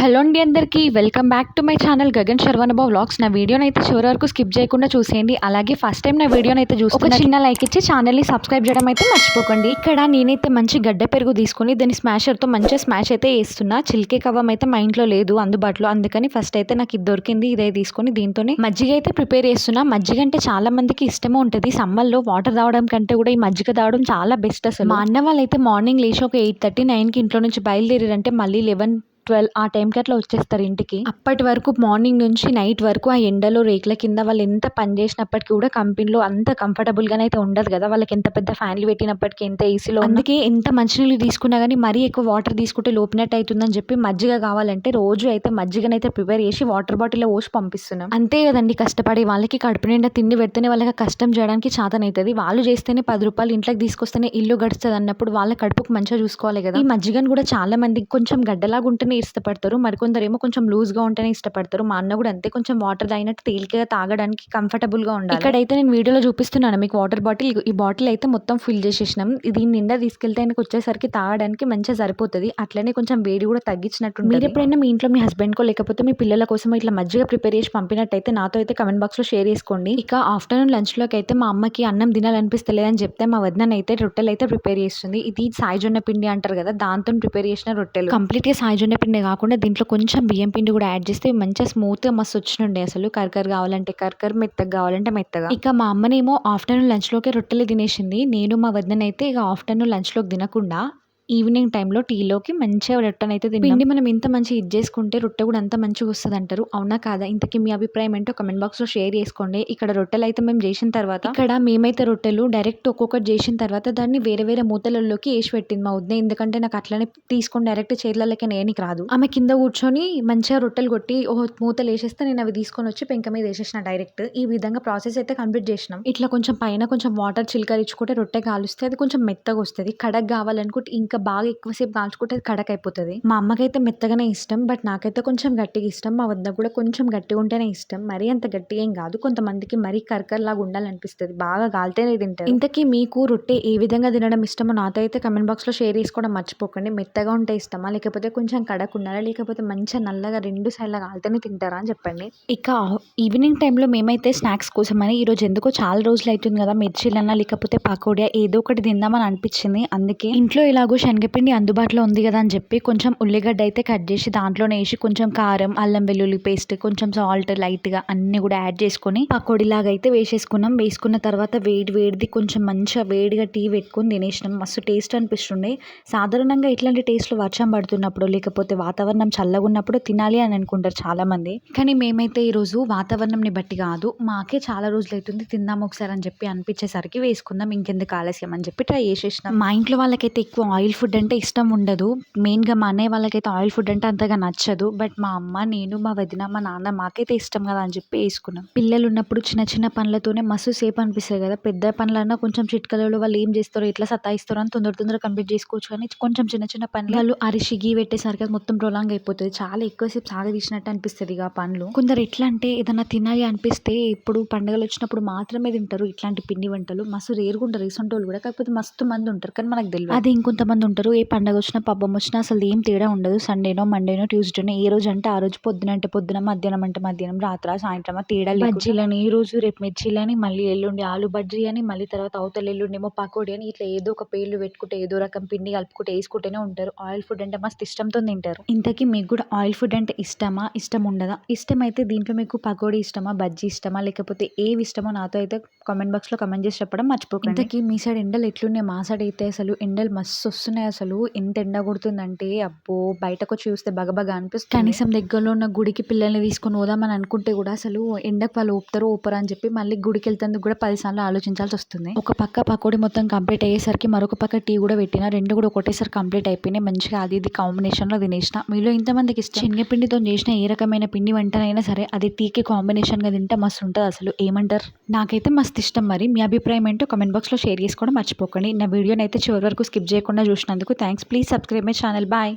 Hello అండి అందరికీ. Welcome back to my channel Gagan శర్వనబా vlogs. నా వీడియోని అయితే చివరి వరకు స్కిప్ చేయకుండా చూసేయండి. అలాగే ఫస్ట్ టైం నా వీడియోని అయితే చూసి ఒక చిన్న లైక్ ఇచ్చి ఛానల్ని సబ్స్క్రైబ్ చేయడం అయితే మర్చిపోకండి. ఇక్కడ నేనైతే మంచి గడ్డ పెరుగు తీసుకొని దాని స్మాషర్తో మంచిగా స్మాష్ అయితే వేస్తున్నా చిల్కే కవ్వం అయితే మా ఇంట్లో లేదు అందుబాటులో. అందుకని ఫస్ట్ అయితే నాకు ఇది దొరికింది ఇదే తీసుకొని దీంతోనే మజ్జిగ అయితే ప్రిపేర్ చేస్తున్నా. మజ్జిగ అంటే చాలా మందికి ఇష్టమే ఉంటుంది. సమ్మర్లో వాటర్ తాగడం కంటే కూడా ఈ మజ్జిగ తాగడం చాలా బెస్ట్ అసలు. మా అన్న వాళ్ళైతే మార్నింగ్ లేచి ఒక ఎయిట్ థర్టీ నైన్కి ఇంట్లో నుంచి బయలుదేరారంటే మళ్ళీ లెవెన్ ట్వెల్వ్ ఆ టైంకి అట్లా వచ్చేస్తారు ఇంటికి. అప్పటి వరకు మార్నింగ్ నుంచి నైట్ వరకు ఆ ఎండలో రేకుల కింద వాళ్ళు ఎంత పని చేసినప్పటికీ కూడా కంపెనీలో అంత కంఫర్టబుల్గానే అయితే ఉండదు కదా. వాళ్ళకి ఎంత పెద్ద ఫ్యాన్లు పెట్టినప్పటికీ ఎంత ఏసీలో అందుకే ఎంత మంచినీళ్ళు తీసుకున్నా కానీ మరీ ఎక్కువ వాటర్ తీసుకుంటే లోపినట్టు అవుతుందని చెప్పి మజ్జిగ కావాలంటే రోజు అయితే మజ్జిగనైతే ప్రిపేర్ చేసి వాటర్ బాటిల్లో పోసి పంపిస్తున్నాం. అంతే కదండి కష్టపడి వాళ్ళకి కడుపు నిండా తిండి పెడితేనే వాళ్ళకి కష్టం చేయడానికి చాతనవుతుంది వాళ్ళు చేస్తేనే పది రూపాయలు ఇంట్లోకి తీసుకొస్తేనే ఇల్లు గడుస్తుంది అన్నప్పుడు వాళ్ళ కడుపుకు మంచిగా చూసుకోవాలి కదా. ఈ మజ్జిగను కూడా చాలా మంది కొంచెం గడ్డలాగా ఉంటేనే ఇష్టపడతారు. మరికొందరు ఏమో కొంచెం లూజ్గా ఉంటేనే ఇష్టపడతారు. మా అన్న కూడా అంతే కొంచెం వాటర్ తాగినట్టు తేలికగా తాగడానికి కంఫర్టబుల్గా ఉండాలి. ఇక్కడైతే నేను వీడియోలో చూపిస్తున్నాను. మీకు వాటర్ బాటిల్ ఈ బాటిల్ అయితే మొత్తం ఫిల్ చేసేసినాం. ఇది నిండా తీసుకెళ్తే ఆయనకు వచ్చేసరికి తాగడానికి మంచిగా సరిపోతుంది. అట్లనే కొంచెం వేడి కూడా తగ్గించినట్టు మీరు ఎప్పుడైనా మీ ఇంట్లో మీ హస్బెండ్ కో లేకపోతే మీ పిల్లల కోసం ఇట్లా మజ్జిగ ప్రిపేర్ చేసి పంపినట్టయితే నాతో అయితే కమెంట్ బాక్స్లో షేర్ చేసుకోండి. ఇక ఆఫ్టర్నూన్ లంచ్లోకి అయితే మా అమ్మకి అన్నం తినాలనిపిస్తలేదని చెప్తే మా వదిన అయితే రొట్టెలు అయితే ప్రిపేర్ చేస్తుంది. ఇది సాయిజొన్న పిండి అంటారు కదా దాంతో ప్రిపేర్ చేసిన రొట్టెలు. కంప్లీట్గా సాయిజొన్న పిండి కాకుండా దీంట్లో కొంచెం బియ్యం పిండి కూడా యాడ్ చేస్తే మంచిగా స్మూత్గా మస్తు వచ్చినుండే అసలు. కరకర కావాలంటే కరకర మెత్తగా కావాలంటే మెత్తగా. ఇక మా అమ్మనేమో ఆఫ్టర్నూన్ లంచ్లోకి రొట్టెలు తినేసింది. నేను మా వదినైతే అయితే ఇక ఆఫ్టర్నూన్ లంచ్లోకి తినకుండా ఈవినింగ్ టైంలో టీలోకి మంచిగా రొట్టెనైతే తిన్నాం. పిండి మనం ఇంత మంచి ఇది చేసుకుంటే రొట్టె కూడా అంత మంచిగా వస్తుంది అంటారు అవునా కాదా? ఇంతకీ మీ అభిప్రాయం ఏంటో కమెంట్ బాక్స్లో షేర్ చేసుకోండి. ఇక్కడ రొట్టెలు అయితే మేము చేసిన తర్వాత ఇక్కడ మేమైతే రొట్టెలు డైరెక్ట్ ఒక్కొక్కటి చేసిన తర్వాత దాన్ని వేరే వేరే మూతలలోకి వేసి పెట్టింది మా వద్ద ఎందుకంటే నాకు అట్లనే తీసుకొని డైరెక్ట్ చేతులకి నేనికి రాదు. ఆమె కింద కూర్చొని మంచిగా రొట్టెలు కొట్టి ఓ మూతలు వేసేస్తే నేను అవి తీసుకొని వచ్చి పెంక మీద వేసేసిన డైరెక్ట్ ఈ విధంగా ప్రాసెస్ అయితే కంప్లీట్ చేసినాం. ఇట్లా కొంచెం పైన కొంచెం వాటర్ చిలకరించుకుంటే రొట్టె కాలుస్తే అది కొంచెం మెత్తగా వస్తుంది. కడక్ కావాలనుకుంటే ఇంకా బాగా ఎక్కువసేపు కాల్చుకుంటే అది కడక్ అయిపోతుంది మా అమ్మకైతే మెత్తగానే ఇష్టం బట్ నాకైతే కొంచెం గట్టిగా ఇష్టం. మా వద్ద కూడా కొంచెం గట్టిగా ఉంటేనే ఇష్టం. మరీ అంత గట్టిగా ఏం కాదు. కొంతమందికి మరీ కరకరలాగా ఉండాలనిపిస్తుంది. బాగా గాలితేనే తింటారు. ఇంతకీ మీకు రొట్టె ఏ విధంగా తినడం ఇష్టమో నాతో అయితే కమెంట్ బాక్స్లో షేర్ చేసుకోవడం మర్చిపోకండి. మెత్తగా ఉంటే ఇష్టమా? లేకపోతే కొంచెం కడక్ ఉండాలా లేకపోతే మంచిగా నల్లగా రెండు సైడ్లా కాలితేనే తింటారా అని చెప్పండి. ఇక ఈవినింగ్ టైంలో మేమైతే స్నాక్స్ కోసమని ఈరోజు ఎందుకో చాలా రోజులు అవుతుంది కదా మిర్చీలన్నా లేకపోతే పకోడియా ఏదో ఒకటి తిందామని అనిపించింది. అందుకే ఇంట్లో ఇలాగో శనగపిండి అందుబాటులో ఉంది కదా అని చెప్పి కొంచెం ఉల్లిగడ్డ అయితే కట్ చేసి దాంట్లోనే వేసి కొంచెం కారం అల్లం వెల్లుల్లి పేస్ట్ కొంచెం సాల్ట్ లైట్గా అన్నీ కూడా యాడ్ చేసుకొని పకోడీలాగా అయితే వేసేసుకున్నాం. వేసుకున్న తర్వాత వేడి వేడిది కొంచెం మంచిగా వేడిగా టీ పెట్టుకొని తినేసినాం. మస్తు టేస్ట్ అనిపిస్తుండే. సాధారణంగా ఇట్లాంటి టేస్ట్లు వర్షం పడుతున్నప్పుడు లేకపోతే వాతావరణం చల్లగా ఉన్నప్పుడు తినాలి అని అనుకుంటారు చాలామంది. కానీ మేమైతే ఈరోజు వాతావరణంని బట్టి కాదు మాకే చాలా రోజులు అవుతుంది తిందాం ఒకసారి అని చెప్పి అనిపించేసరికి వేసుకుందాం. ఇంకెందుకు ఆలస్యం అని చెప్పి ట్రై చేసేసినాం. మా ఇంట్లో వాళ్ళకైతే ఎక్కువ ఆయిల్ ఫుడ్ అంటే ఇష్టం ఉండదు. మెయిన్గా మా అన్నయ్య వాళ్ళకైతే ఆయిల్ ఫుడ్ అంటే అంతగా నచ్చదు. బట్ మా అమ్మ నేను మా వదిన మా నాన్న మాకైతే ఇష్టం కదా అని చెప్పి వేసుకున్నాం. పిల్లలు ఉన్నప్పుడు చిన్న చిన్న పనులతోనే మస్తు సేపు అనిపిస్తుంది కదా. పెద్ద పనులన్నా కొంచెం చిట్కలలో వాళ్ళు ఏం చేస్తారో ఎట్లా సతాయిస్తారో అని తొందర తొందర కంప్లీట్ చేసుకోవచ్చు. కానీ కొంచెం చిన్న చిన్న పనులు వాళ్ళు అరిసి గీ పెట్టేసరికి అది మొత్తం ప్రొలాంగ్ అయిపోతుంది. చాలా ఎక్కువసేపు సాగదీసినట్టు అనిపిస్తుంది ఇక ఆ పనులు. కొందరు ఎట్లా అంటే ఏదైనా తినాలి అనిపిస్తే ఇప్పుడు పండుగలు వచ్చినప్పుడు మాత్రమే తింటారు. ఇట్లాంటి పిండి వంటలు మస్తు రేరుగా ఉంటారు. రీసెంట్ వాళ్ళు కూడా కాకపోతే మస్తు మంది ఉంటారు. కానీ మనకు తెలియదు అది ఇంకొంతమంది ఉంటారు. ఏ పండుగ వచ్చినా పబ్బం వచ్చినా అసలు ఏం తేడా ఉండదు. సండేనో మండేనో ట్యూస్డేనో ఏ రోజు అంటే ఆ రోజు పొద్దున అంటే పొద్దున మధ్యాహ్నం అంటే మధ్యాహ్నం రాత్ర సాయంత్రం తేడా బజ్జీలని ఈ రోజు రేపు మిర్చీలని మళ్ళీ ఎల్లుండి ఆలు బజ్జీ అని మళ్ళీ తర్వాత అవతల ఎల్లుండి ఏమో పకోడీ అని ఇట్లా ఏదో ఒక పేర్లు పెట్టుకుంటే ఏదో రకం పిండి కలుపుకుంటే వేసుకుంటూనే ఉంటారు. ఆయిల్ ఫుడ్ అంటే మస్తు ఇష్టంతో తింటారు. ఇంతకీ మీకు కూడా ఆయిల్ ఫుడ్ అంటే ఇష్టమా? ఇష్టం ఉండదా? ఇష్టం అయితే దీంట్లో మీకు పకోడీ ఇష్టమా బజ్జీ ఇష్టమా లేకపోతే ఏవి ఇష్టమో నాతో అయితే కామెంట్ బాక్స్లో కమెంట్ చేసి చెప్పడం మర్చిపోకండి. ఇంతకీ మీ సైడ్ ఎండలు ఎట్లున్నాయి? మా సైడ్ అయితే అసలు ఎండలు మస్తు వస్తున్నాయి. అసలు ఎంత ఎండ కొడుతుందంటే అబ్బో! బయటకు చూస్తే బగబగ అనిపిస్తుంది. కనీసం దగ్గరలో ఉన్న గుడికి పిల్లల్ని తీసుకొని పోదామని అనుకుంటే కూడా అసలు ఎండకు వాళ్ళు ఊపుతారు ఊపరు అని చెప్పి మళ్ళీ గుడికి వెళ్తేందుకు కూడా పదిసార్లు ఆలోచించాల్సి వస్తుంది. ఒక పక్క పకోడీ మొత్తం కంప్లీట్ అయ్యేసరికి మరొక పక్క టీ కూడా పెట్టిన రెండు కూడా ఒకటేసారి కంప్లీట్ అయిపోయినాయి. మంచిగా అది ఇది కాంబినేషన్లో తినేసిన. మీలో ఇంతమందికి ఇష్టం? శనగపిండితో చేసిన ఏ రకమైన పిండి వంటనైనా సరే అది టీకి కాంబినేషన్గా తింటే మస్తు ఉంటుంది అసలు. ఏమంటారు? నాకైతే మస్తు ఇష్టం మరి. మీ అభిప్రాయం ఏంటో కమెంట్ బాక్స్లో షేర్ చేసుకోవడం మర్చిపోకండి. నా వీడియోని అయితే చివరి వరకు స్కిప్ చేయకుండా చూసి చూసినందుకు thanks please subscribe my channel bye